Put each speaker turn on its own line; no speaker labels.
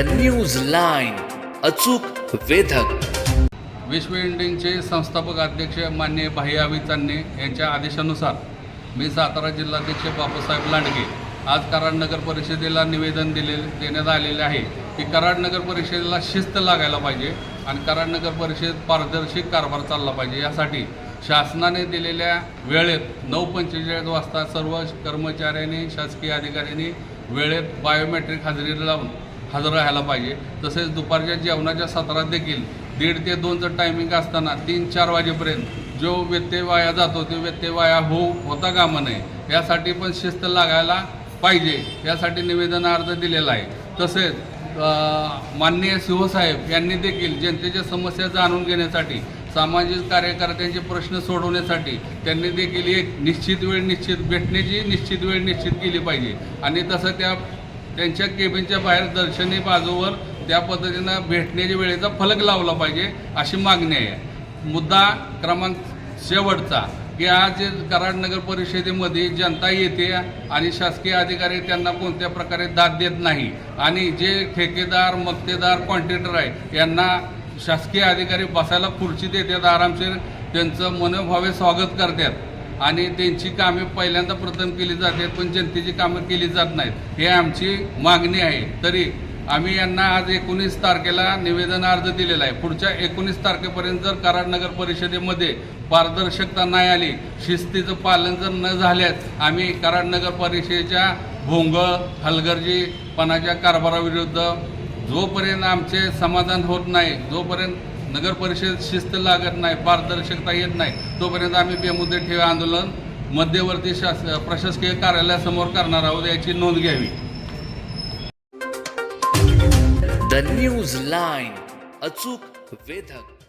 The news line अचूक वेधक.
विश्व इंडियनचे संस्थापक अध्यक्ष मान्य भाई चांदणे यांच्या आदेशानुसार मी सातारा जिल्हाध्यक्ष बापूसाहेब लांडगे आज कराड नगर परिषदेला निवेदन दिले देण्यात आलेले आहे की कराड नगर परिषदेला शिस्त लागायला पाहिजे आणि कराड नगर परिषद पारदर्शी कारभार चालला पाहिजे. यासाठी शासनाने दिलेल्या वेळेत नऊ पंचेचाळीस वाजता सर्व कर्मचाऱ्यांनी शासकीय अधिकाऱ्यांनी वेळेत बायोमेट्रिक हजेरी लावून हजर राहायला पाहिजे. तसेच दुपारच्या जेवणाच्या सत्रात देखील दीड ते दोनचं टायमिंग असताना तीन चार वाजेपर्यंत जो व्यत्यय वाया जातो तो व्यत्यय वाया होऊ होता कामा नये. यासाठी पण शिस्त लागायला पाहिजे. यासाठी निवेदन अर्ज दिलेला आहे. तसेच माननीय शिवसाहेब यांनी देखील जनतेच्या समस्या जाणून घेण्यासाठी सामाजिक कार्यकर्त्यांचे प्रश्न सोडवण्यासाठी त्यांनी देखील एक निश्चित वेळ निश्चित भेटण्याची निश्चित वेळ निश्चित केली पाहिजे. आणि तसं त्या त्यांच्या केबिनच्या बाहेर दर्शनी बाजूवर त्या पद्धतीनं भेटण्याच्या वेळेचा फलक लावला पाहिजे अशी मागणी आहे. मुद्दा क्रमांक शेवटचा. की आज कराड नगर परिषदेमध्ये जनता येते आणि शासकीय अधिकारी त्यांना कोणत्या प्रकारे दाद देत नाही आणि जे ठेकेदार मक्तेदार कॉन्ट्रॅक्टर आहे यांना शासकीय अधिकारी बसायला खुर्ची देतात आरामशीर त्यांचं मनोभावे स्वागत करतात. आणि त्यांची कामे पहिल्यांदा प्रथम केली जाते पण जनतेची कामं केली जात नाहीत. हे आमची मागणी आहे. तरी आम्ही यांना आज एकोणीस तारखेला निवेदन अर्ज दिलेला आहे. पुढच्या एकोणीस तारखेपर्यंत जर कराड नगर परिषदेमध्ये पारदर्शकता नाही आली शिस्तीचं पालन जर न झाल्यास आम्ही कराड नगर परिषदेच्या भोंगळ हलगर्जीपणाच्या कारभाराविरुद्ध जोपर्यंत आमचे समाधान होत नाही जोपर्यंत नगर परिषद शिस्त लागत नाही पारदर्शकता येत नाही. तोपर्यंत आम्ही बेमुद्दे ठेव आंदोलन मध्यवर्ती शास प्रशासकीय कार्यालयासमोर करणार आहोत याची नोंद घ्यावी.
द न्यूज लाईन अचूक वेधक.